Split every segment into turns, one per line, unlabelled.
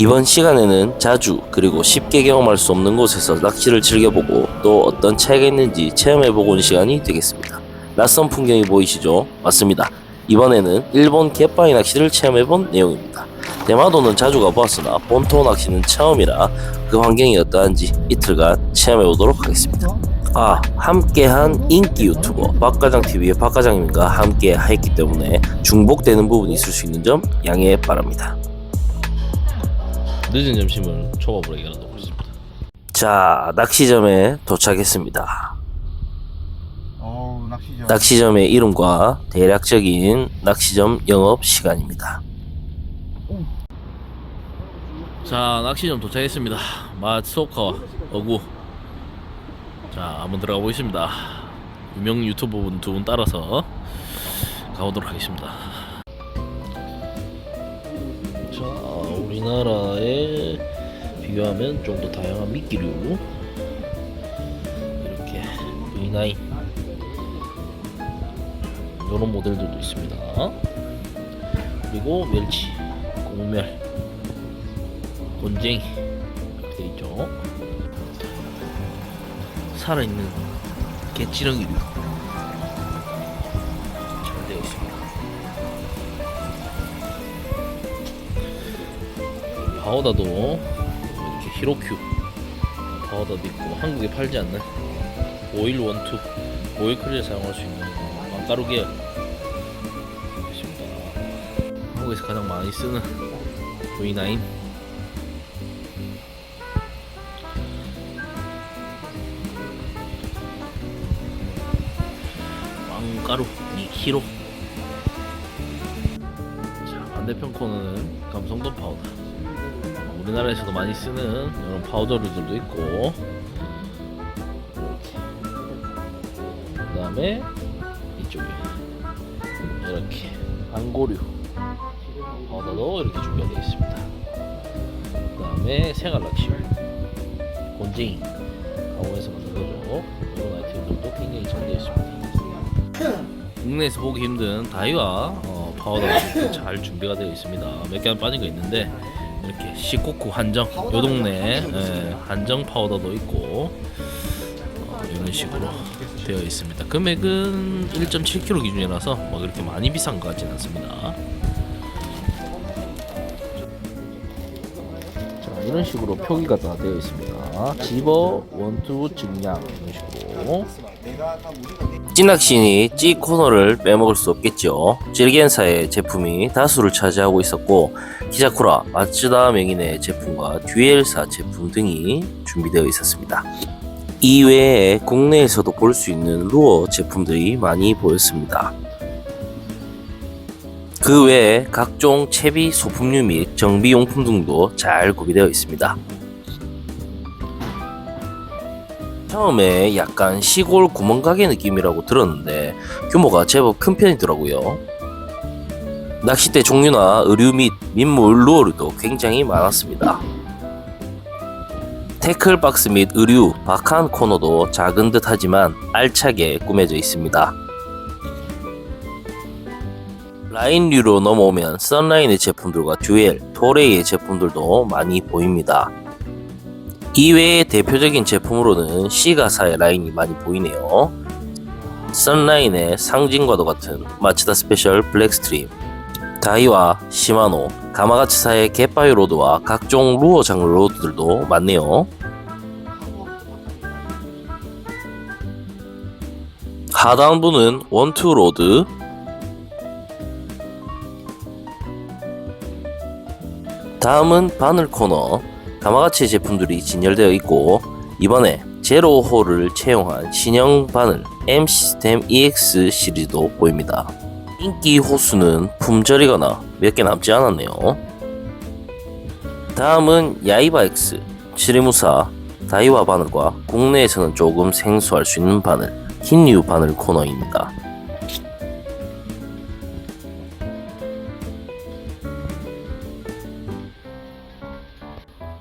이번 시간에는 자주 그리고 쉽게 경험할 수 없는 곳에서 낚시를 즐겨보고 또 어떤 차이가 있는지 체험해보고 온 시간이 되겠습니다. 낯선 풍경이 보이시죠? 맞습니다. 이번에는 일본 갯바위 낚시를 체험해본 내용입니다. 대마도는 자주 가보았으나 본토 낚시는 처음이라 그 환경이 어떠한지 이틀간 체험해보도록 하겠습니다. 아, 함께한 인기 유튜버 박과장TV의 박과장님과 함께 했기 때문에 중복되는 부분이 있을 수 있는 점 양해 바랍니다. 늦은 점심을 초밥으로 이겨놓고 있습니다. 자, 낚시점에 도착했습니다.
어우 낚시죠.
낚시점의 이름과 대략적인 낚시점 영업 시간입니다. 자, 낚시점 도착했습니다. 마츠오카 어구. 자, 한번 들어가 보겠습니다. 유명 유튜버 분 두 분 따라서 가보도록 하겠습니다. 우리나라에 비교하면 좀 더 다양한 미끼류 이렇게 V9 이런 모델들도 있습니다. 그리고 멸치, 공멸, 곤쟁이 이렇게 되어 있죠. 살아있는 개찌렁이류 파우더도. 이렇게 히로큐. 파우더도 있고 한국에 팔지 않는 오일 원투. 오일 크리에 사용할 수 있는 망가루 계열 있습니다. 한국에서 가장 많이 쓰는 V9. 망가루 2kg 자 반대편 코너는 감성돈 파우더 우리나라에서도 많이 쓰는 이런 파우더류들도 있고. 그 다음에 이쪽에. 이렇게. 안고류. 파우더도 이렇게 준비가 되어 있습니다. 그 다음에 생활낚시류 곤쟁이. 강원에서 만든 거죠. 이런 아이템들도 굉장히 잘 되어 있습니다. 국내에서 보기 힘든 다이와 어, 파우더가 잘 준비가 되어 있습니다. 몇개안 빠진 거 있는데 이렇게 시코쿠 한정 요 동네 예, 한정 파우더도 있고 어, 이런 식으로 되어 있습니다. 금액은 1.7kg 기준이라서 뭐 그렇게 많이 비싼 것 같지는 않습니다. 자 이런 식으로 표기가 다 되어 있습니다. 집어 원투 증량 이런 식으로 찐낚시니 찌 코너를 빼먹을 수 없겠죠. 질겐사의 제품이 다수를 차지하고 있었고 키자쿠라, 마츠다 명인의 제품과 듀엘사 제품 등이 준비되어 있었습니다. 이외에 국내에서도 볼 수 있는 루어 제품들이 많이 보였습니다. 그 외에 각종 채비 소품류 및 정비용품 등도 잘 구비되어 있습니다. 처음에 약간 시골 구멍가게 느낌이라고 들었는데 규모가 제법 큰 편이더라고요. 낚싯대 종류나 의류 및 민물 루어류도 굉장히 많았습니다. 태클 박스 및 의류, 박한 코너도 작은 듯 하지만 알차게 꾸며져 있습니다. 라인류로 넘어오면 썬라인의 제품들과 듀엘, 토레이의 제품들도 많이 보입니다. 이외의 대표적인 제품으로는 시가사의 라인이 많이 보이네요. 썬라인의 상징과도 같은 마츠다 스페셜 블랙스트림, 다이와 시마노, 가마가츠사의 갯바위 로드와 각종 루어 장르 로드들도 많네요. 하단부는 원투 로드, 다음은 바늘 코너. 가마가치 제품들이 진열되어 있고 이번에 제로홀을 채용한 신형 바늘 M 시스템 EX 시리즈도 보입니다. 인기 호수는 품절이거나 몇 개 남지 않았네요. 다음은 야이바 X, 시리무사, 다이와 바늘과 국내에서는 조금 생소할 수 있는 바늘, 흰류 바늘 코너입니다.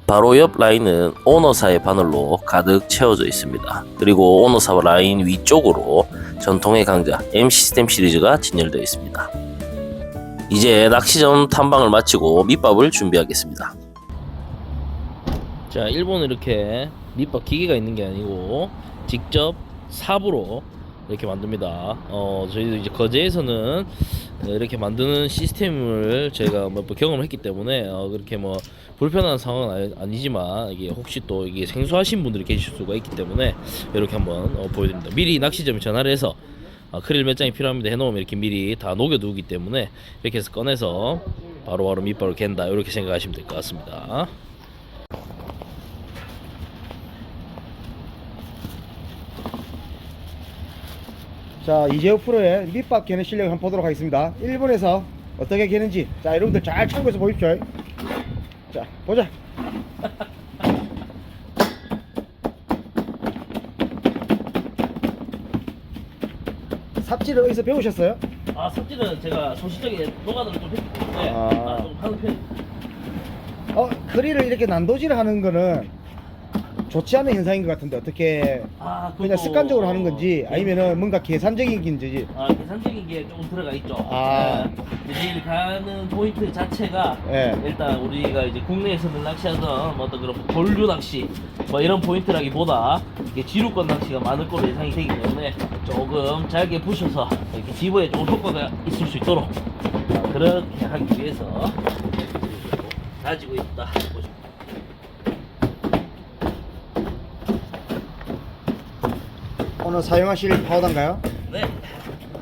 바로 옆 라인은 오너사의 바늘로 가득 채워져 있습니다. 그리고 오너사 라인 위쪽으로 전통의 강자 M 시스템 시리즈가 진열되어 있습니다. 이제 낚시점 탐방을 마치고 밑밥을 준비하겠습니다. 자, 일본은 이렇게 밑밥 기계가 있는 게 아니고 직접 삽으로 이렇게 만듭니다. 어, 저희도 이제 거제에서는 이렇게 만드는 시스템을 저희가 몇 번 경험을 했기 때문에 어, 그렇게 뭐 불편한 상황은 아니- 아니 지만 이게 혹시 또 이게 생소하신 분들이 계실 수가 있기 때문에 이렇게 한번 어, 보여드립니다. 미리 낚시점에 전화를 해서 어, 크릴 몇 장이 필요합니다. 해놓으면 이렇게 미리 다 녹여두기 때문에 이렇게 해서 꺼내서 바로바로 밑밥을 갠다. 이렇게 생각하시면 될 것 같습니다.
자 이재호 프로의 밑밥 개는 실력을 한번 보도록 하겠습니다. 일본에서 어떻게 개는지. 자 여러분들 잘 참고해서 보십시오 자 보자 삽질을 어디서 배우셨어요?
아 삽질은 제가 소시적에 노가다를 좀 했기 때문에
아.
아, 좀 하는 편.
어 크릴을 이렇게 난도질을 하는 거는 좋지 않은 현상인 것 같은데 어떻게
아
그냥
그것도-
습관적으로 하는 건지 아니면은 뭔가 계산적인 건지
아 계산적인 게 조금 들어가 있죠.
아.
네. 내일 가는 포인트 자체가
예.
일단 우리가 이제 국내에서는 낚시하던 뭐 어떤 그런 본류 낚시 뭐 이런 포인트라기보다 이게 지루권 낚시가 많을 거로 예상이 되기 때문에 조금 잘게 부셔서 이렇게 집어에 좀 효과가 있을 수 있도록 아, 그렇게 하기 위해서 가지고 있다. 보시면
오늘 사용하실 파우더인가요?
네.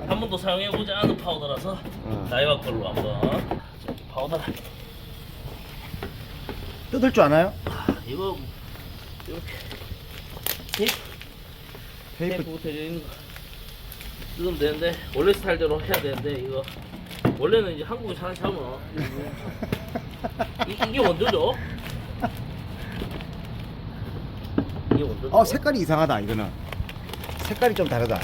한 번도 사용해보지 않은 파우더라서
어.
나이와 걸로 한번. 파우더를.
뜯을 줄 아나요?
아, 이거 이렇게. 테이프.
테이프.
테이프 붙여진 거. 뜯으면 되는데 원래 스타일대로 해야 되는데 이거. 원래는 이제 한국에 사람 잡으면 이, 이게 원조죠? 이게 원조죠?
어 색깔이 이상하다 이거는. 색깔이 좀 다르다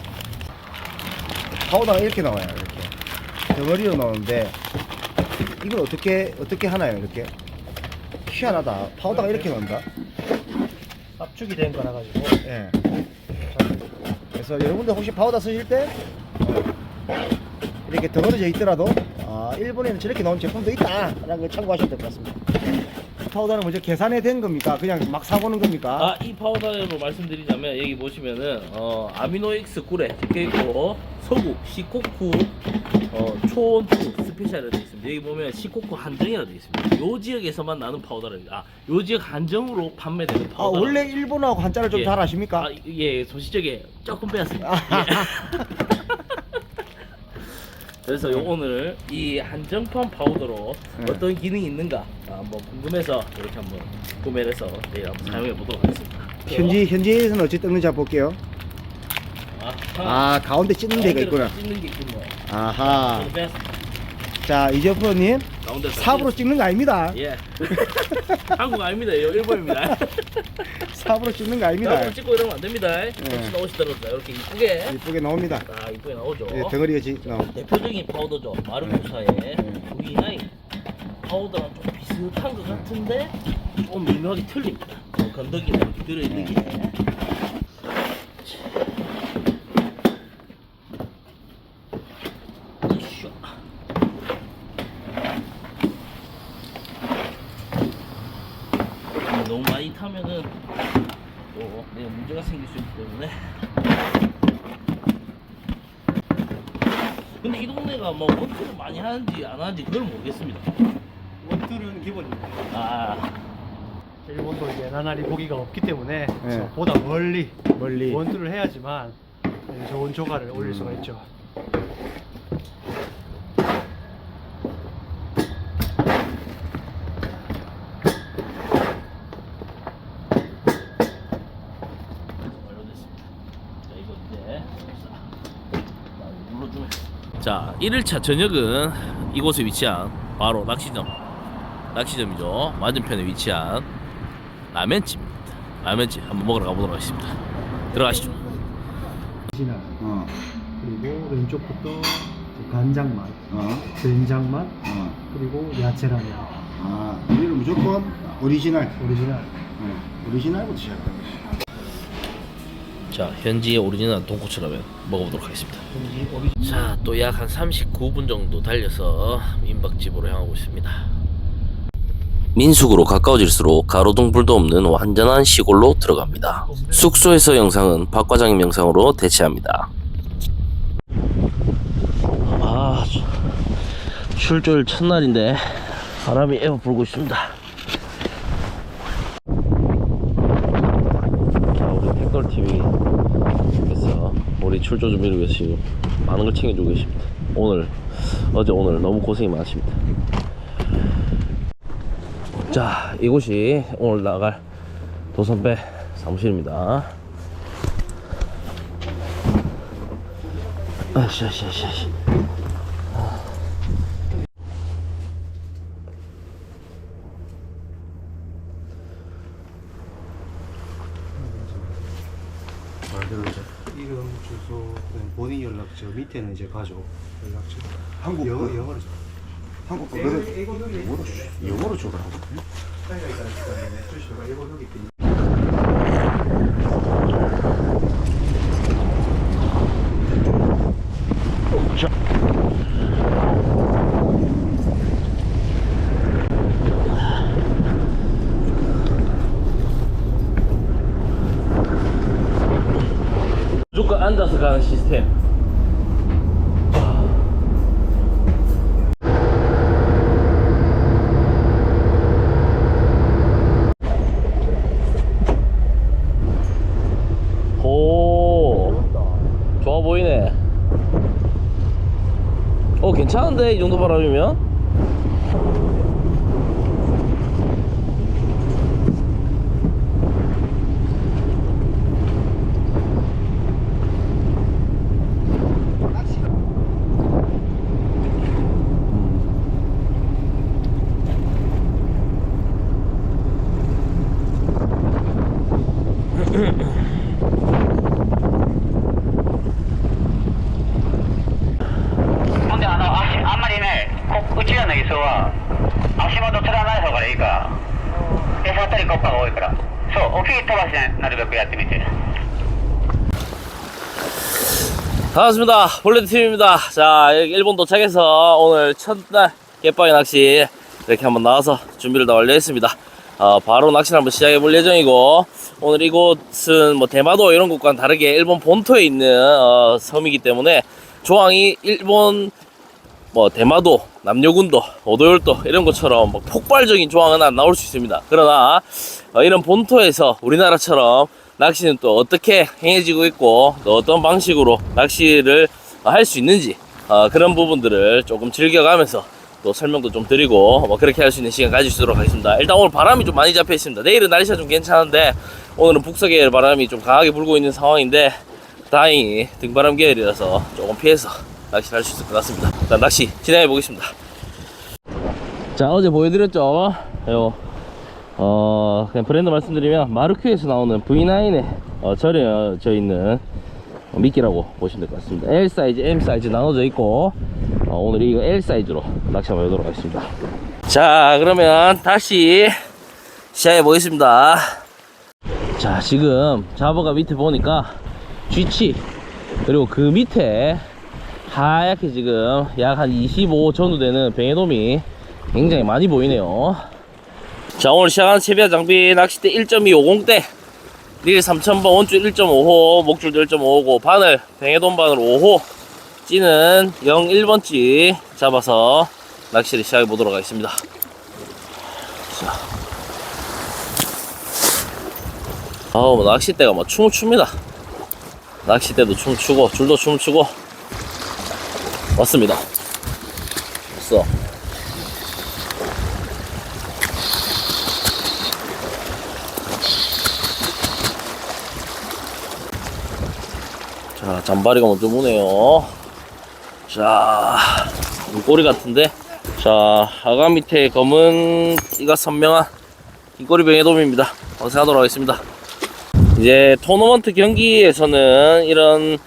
파우더가 이렇게 나와요 이렇게. 덩어리로 나오는데 이걸 어떻게 어떻게 하나요 이렇게? 희한하다. 파우더가 이렇게 나온다.
압축이 된 거라 가지고.
예. 그래서 여러분들 혹시 파우더 쓰실 때 어, 이렇게 덩어리져 있더라도 아 일본에는 저렇게 나온 제품도 있다라는 걸 참고하셔야 될 것 같습니다. 파우더는 먼저 계산이 된 겁니까? 그냥 막 사보는 겁니까?
아, 이 파우더로 말씀드리자면 여기 보시면은 어, 아미노엑스 꿀에 적혀 있고 서구 시코쿠 어, 초원투 스페셜이라 되어 있습니다. 여기 보면 시코쿠 한정이라 되어 있습니다. 요 지역에서만 나는 파우더랍니다. 아, 요 지역 한정으로 판매되는
아
파우더.
원래 일본어하고 한자를 좀
예.
잘 아십니까?
아, 예, 소시적에 조금 빼왔습니다.
아.
예. 그래서 요 오늘 이 한정판 파우더로
네.
어떤 기능이 있는가 아, 한번 궁금해서 이렇게 한번 구매를 해서 내일 한번 사용해 보도록 하겠습니다.
현지 현지에서는 어찌 뜯는지 한번 볼게요.
아,
아 가운데 찢는 데가 있구나.
찢는 게 있군요.
아하.
빼왔습니다.
자 이재 프로님
가운데서
삽으로
찢-
찍는 거 아닙니다.
예. 한국 아닙니다. 이거 일본입니다.
삽으로 찍는 거 아닙니다.
삽으로 찍고 이러면 안 됩니다. 혹시 나오시더라도 이렇게 이쁘게
이쁘게 나옵니다.
아 이쁘게 나오죠.
예, 덩어리가 지 나오.
대표적인 파우더죠. 마르코사의 V9 파우더랑 좀 비슷한 것 같은데 좀 미묘하게 틀립니다. 어, 건더기가 이렇게 들어있는 게. 으쌰. 너무 많이 타면은 또 내가 문제가 생길 수 있기 때문에 근데 이 동네가 뭐 원투를 많이 하는지 안 하는지 그걸 모르겠습니다.
원투는 기본입니다.
아,
일본도 이제 나날이 고기가 없기 때문에
네.
보다 멀리
멀리.
원투를 해야지만 좋은 조가를 올릴 수가 있죠.
완료됐습니다. 자, 이거 이제 자, 눌러주면. 자, 1일차 저녁은 이곳에 위치한 바로 낚시점. 낚시점이죠. 맞은편에 위치한 라면집입니다. 라면집 한번 먹으러 가보도록 하겠습니다. 들어가시죠.
어.
그리고 왼쪽부터 간장 맛,
어.
된장 맛,
어.
그리고 야채라면
아 우리는 무조건 오리지널.
오리지널.
어. 오리지널부터 시작하는 거지.
자, 현지의 오리지널 돈코츠 라면 먹어보도록 하겠습니다. 자, 또 약 한 39분 정도 달려서 민박집으로 향하고 있습니다.
민숙으로 가까워질수록 가로등 불도 없는 완전한 시골로 들어갑니다. 숙소에서 영상은 박 과장님 영상으로 대체합니다.
아, 출- 출조일 첫날인데 바람이 에어 불고 있습니다. 자, 우리 댓글 TV에서 우리 출조 준비를 위해서 지금 많은 걸 챙겨주고 계십니다. 오늘 어제 오늘 너무 고생이 많으십니다. 자, 이곳이 오늘 나갈 도선배 사무실입니다. 아씨, 아씨.
이름 주소 본인 연락처 밑에는 이제 가족 연락처 한국 영어 영어로 줘.
한국 거
영어로
그래
영어로
영어로 줘라고
차이가 있다는 시간에 주소가 일본 여기 있거든요.
무조건 앉아서 가는 시스템. 오, 좋아 보이네. 어, 괜찮은데, 이 정도 바람이면? 반갑습니다. 볼레드 팀입니다. 자, 일본 도착해서 오늘 첫날 갯바위 낚시 이렇게 한번 나와서 준비를 다 완료했습니다. 어, 바로 낚시를 한번 시작해 볼 예정이고 오늘 이곳은 뭐 대마도 이런 곳과는 다르게 일본 본토에 있는 어, 섬이기 때문에 조항이 일본 뭐 대마도, 남녀군도, 오도열도 이런 것처럼 뭐 폭발적인 조항은 안 나올 수 있습니다. 그러나 어, 이런 본토에서 우리나라처럼 낚시는 또 어떻게 행해지고 있고 또 어떤 방식으로 낚시를 할 수 있는지 어, 그런 부분들을 조금 즐겨가면서 또 설명도 좀 드리고 뭐 그렇게 할 수 있는 시간 가질 수 있도록 하겠습니다. 일단 오늘 바람이 좀 많이 잡혀 있습니다. 내일은 날씨가 좀 괜찮은데 오늘은 북서계열 바람이 좀 강하게 불고 있는 상황인데 다행히 등바람 계열이라서 조금 피해서 낚시를 할 수 있을 것 같습니다. 일단 낚시 진행해 보겠습니다. 자 어제 보여드렸죠? 요 어 그냥 브랜드 말씀드리면 마르큐에서 나오는 V9에 어, 절여져 있는 어, 미끼라고 보시면 될 것 같습니다. L 사이즈, M 사이즈 나눠져 있고 어, 오늘 이거 L 사이즈로 낚시 한번 해보도록 하겠습니다. 자 그러면 다시 시작해 보겠습니다. 자 지금 자버가 밑에 보니까 G치 그리고 그 밑에 하얗게 지금 약 한 25 정도 되는 뱅에돔이 굉장히 많이 보이네요 자 오늘 시작한 채비와 장비 낚싯대 1.250대. 릴 3000번 원줄 1.5호 목줄도 1.5호고 바늘 뱅에돔 바늘 5호. 찌는 0 1번찌 잡아서 낚시를 시작해 보도록 하겠습니다. 자. 아우 뭐 낚싯대가 막 춤을 춥니다. 낚싯대도 춤추고 줄도 춤추고. 왔습니다. 왔어 자 잔바리가 먼저 무네요. 자 꼬리 같은데? 자 하가 밑에 검은 띠가 선명한 흰꼬리 병해돔입니다. 방생하도록 하겠습니다. 이제 토너먼트 경기에서는 이런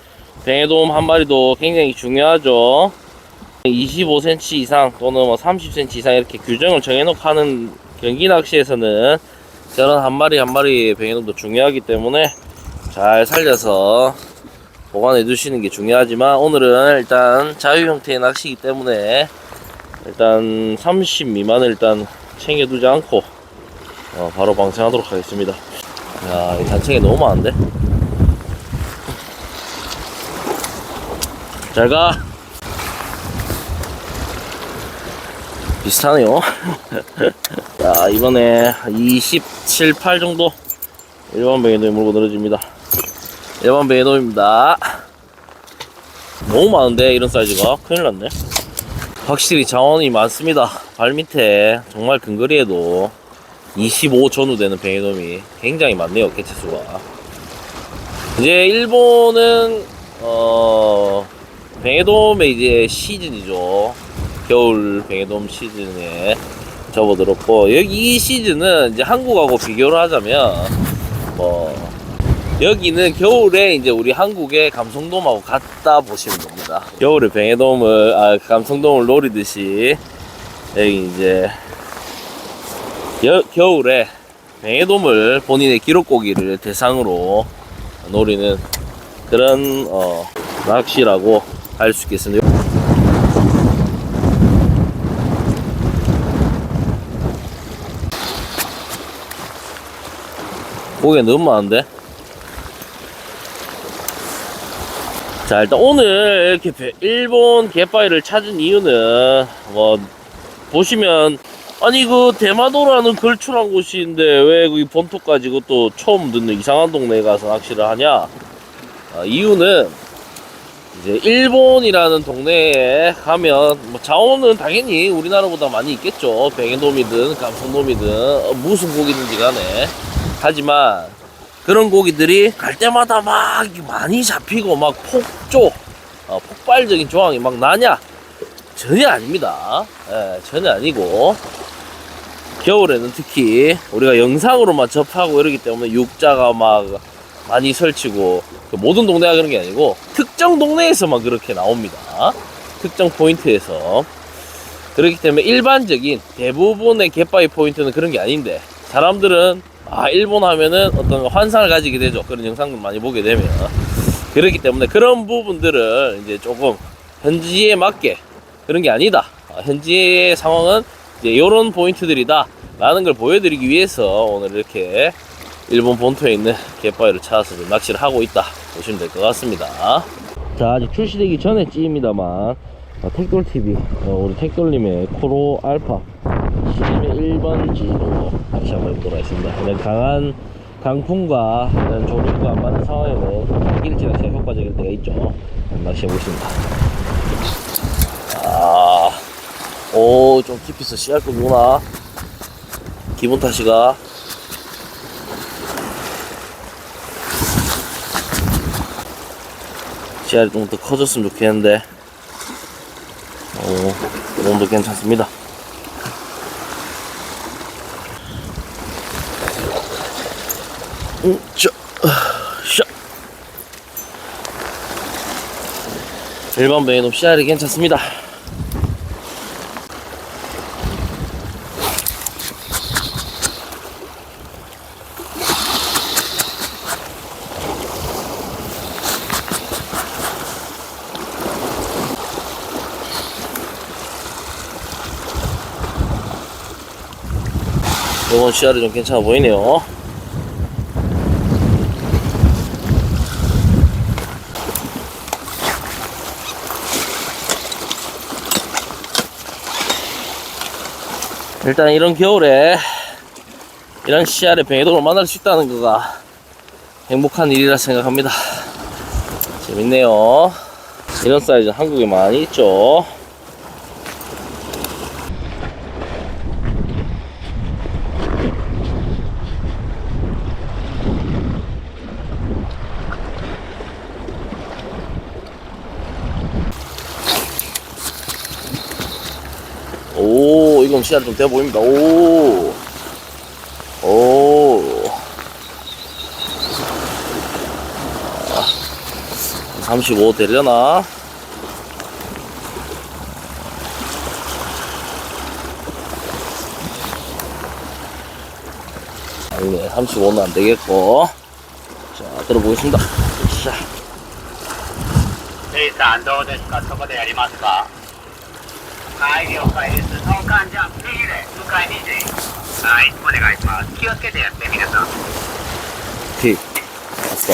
뱅에돔 한 마리도 굉장히 중요하죠. 25cm 이상 또는 뭐 30cm 이상 이렇게 규정을 정해놓고 하는 경기 낚시에서는 저런 한 마리 한 마리 뱅에돔도 중요하기 때문에 잘 살려서 보관해 두시는 게 중요하지만 오늘은 일단 자유 형태의 낚시이기 때문에 일단 30 미만을 일단 챙겨 두지 않고 어, 바로 방생하도록 하겠습니다. 야, 이 단챙이 너무 많은데? 잘 가. 비슷하네요. 자, 이번에 27, 8 정도 일반 베이돔이 물고 늘어집니다. 일반 베이돔입니다. 너무 많은데, 이런 사이즈가. 큰일 났네. 확실히 자원이 많습니다. 발 밑에 정말 근거리에도 25 전후 되는 베이돔이 굉장히 많네요. 개체수가. 이제 일본은 어 베이돔의 이제 시즌이죠. 겨울 베이돔 시즌에 접어들었고 여기 이 시즌은 이제 한국하고 비교를 하자면 뭐 여기는 겨울에 이제 우리 한국의 감성돔하고 같다 보시면 됩니다. 겨울에 뱅에돔을 아 감성돔을 노리듯이 여기 이제 여, 겨울에 뱅에돔을 본인의 기록고기를 대상으로 노리는 그런 어, 낚시라고 할 수 있겠습니다. 고기가 너무 많은데? 자 일단 오늘 이렇게 배- 일본 갯바위를 찾은 이유는 뭐 보시면 아니 그 대마도라는 걸출한 곳인데 왜 그 본토까지 그것도 처음 듣는 이상한 동네에 가서 낚시를 하냐? 아, 이유는 이제 일본이라는 동네에 가면 뭐 자원은 당연히 우리나라보다 많이 있겠죠. 뱅에돔이든 감성돔이든 어, 무슨 고기든지 간에. 하지만 그런 고기들이 갈 때마다 막 많이 잡히고 막 폭조, 어, 폭발적인 조항이 막 나냐? 전혀 아닙니다. 예, 전혀 아니고 겨울에는 특히 우리가 영상으로만 접하고 이러기 때문에 육자가 막 많이 설치고 그 모든 동네가 그런 게 아니고 특정 동네에서만 그렇게 나옵니다. 특정 포인트에서 그렇기 때문에 일반적인 대부분의 갯바위 포인트는 그런 게 아닌데 사람들은 아 일본 하면은 어떤 환상을 가지게 되죠. 그런 영상들 많이 보게 되면. 그렇기 때문에 그런 부분들을 이제 조금 현지에 맞게 그런 게 아니다. 아, 현지의 상황은 이제 이런 포인트들이다 라는 걸 보여드리기 위해서 오늘 이렇게 일본 본토에 있는 갯바위를 찾아서 좀 낚시를 하고 있다 보시면 될 것 같습니다. 자 아직 출시되기 전에 찌입니다만 어, 택돌TV 어, 우리 택돌님의 코로 알파. 시림의 1번지로 낚시 한번 해보도록 하겠습니다. 이런 강한 강풍과 이런 조류가 안 맞는 상황에는 길지 낚시가 효과적일 때가 있죠. 한번 낚시해 보겠습니다. 아, 오, 좀 깊이서 씨알급이구나. 기분 탓이가. 씨알이 좀 더 커졌으면 좋겠는데 정도 괜찮습니다. 음, 저, 아, 샤. 일반 베이놈 씨알이 괜찮습니다. 이번 씨알이 좀 괜찮아 보이네요. 일단 이런 겨울에 이런 씨알의 뱅에돔을 만날 수 있다는 거가 행복한 일이라 생각합니다. 재밌네요. 이런 사이즈 한국에 많이 있죠. 오, 이건 씨알 좀 돼 보입니다. 오, 오. 아, 35 되려나? 아니네, 35는 안 되겠고. 자, 들어보겠습니다. 자.
レイさんどうですかそこでやりますか はい了解ですその間じゃあぜひで迎えに行ってはいお願いします気をつけてやって皆さん
오케이. 왔어.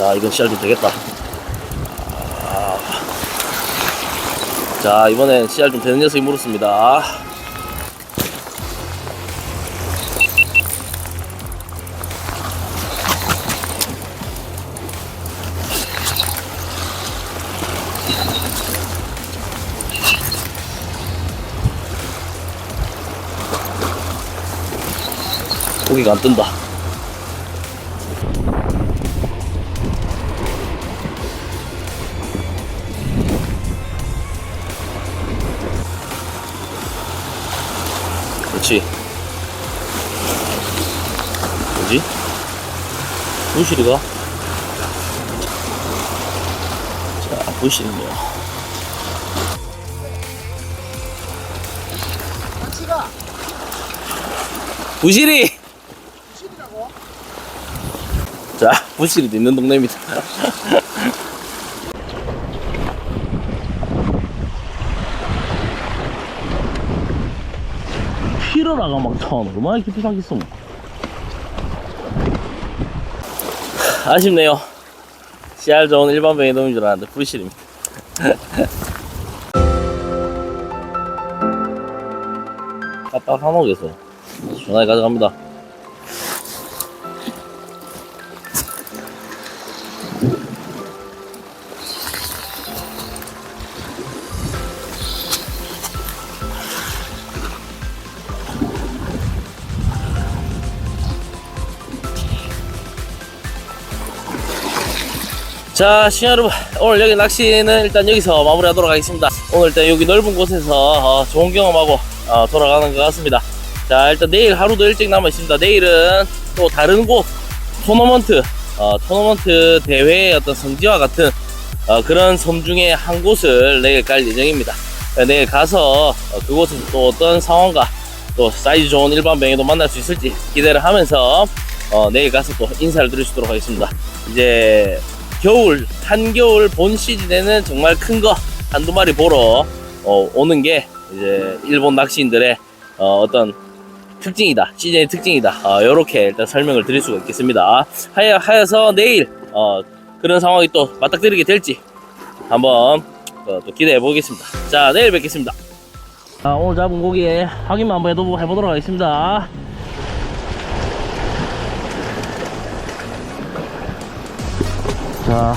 야, 이건 씨알 좀 되겠다. 아. 자, 이번엔 씨알 좀 되는 녀석이 물었습니다. 고기가 안 뜬다. 그렇지. 뭐지? 부실이가? 자.
같이가
부실이!
시리라고?
자, 부실이 있는 동네입니다. 피러라가 막 천, 얼마나 깊이 사겠어. 아쉽네요. CR 좋은 일반 병이 놈인 줄 알았는데 부실입니다. 깜빡 한옥에서 전화해 가져갑니다. 자, 시청자 여러분, 오늘 여기 낚시는 일단 여기서 마무리하도록 하겠습니다. 오늘 일단 여기 넓은 곳에서 어, 좋은 경험하고 어, 돌아가는 것 같습니다. 자, 일단 내일 하루도 일찍 남아 있습니다. 내일은 또 다른 곳 토너먼트, 어, 토너먼트 대회의 어떤 성지와 같은 어, 그런 섬 중에 한 곳을 내일 갈 예정입니다. 네, 내일 가서 어, 그곳에서 또 어떤 상황과 또 사이즈 좋은 일반 병에도 만날 수 있을지 기대를 하면서 어, 내일 가서 또 인사를 드리도록 하겠습니다. 이제 겨울 한겨울 본 시즌에는 정말 큰 거 한두 마리 보러 어, 오는 게 이제 일본 낚시인들의 어, 어떤 특징이다 시즌의 특징이다. 어, 이렇게 일단 설명을 드릴 수가 있겠습니다. 하여, 하여서 내일 어, 그런 상황이 또 맞닥뜨리게 될지 한번 어, 또 기대해 보겠습니다. 자 내일 뵙겠습니다. 자, 오늘 잡은 고기 확인만 한번 해보도록 하겠습니다 자,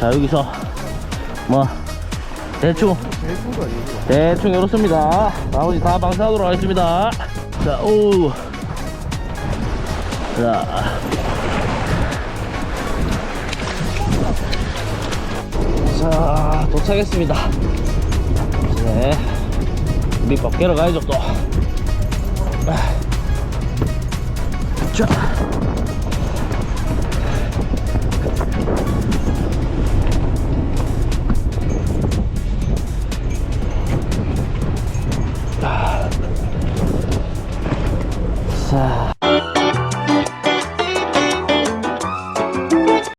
자 여기서 뭐 대충 대충 이렇습니다. 나머지 다 방사하도록 하겠습니다. 자, 오, 자, 자 도착했습니다. 네, 밑밥 깨러 가야죠 또. 자.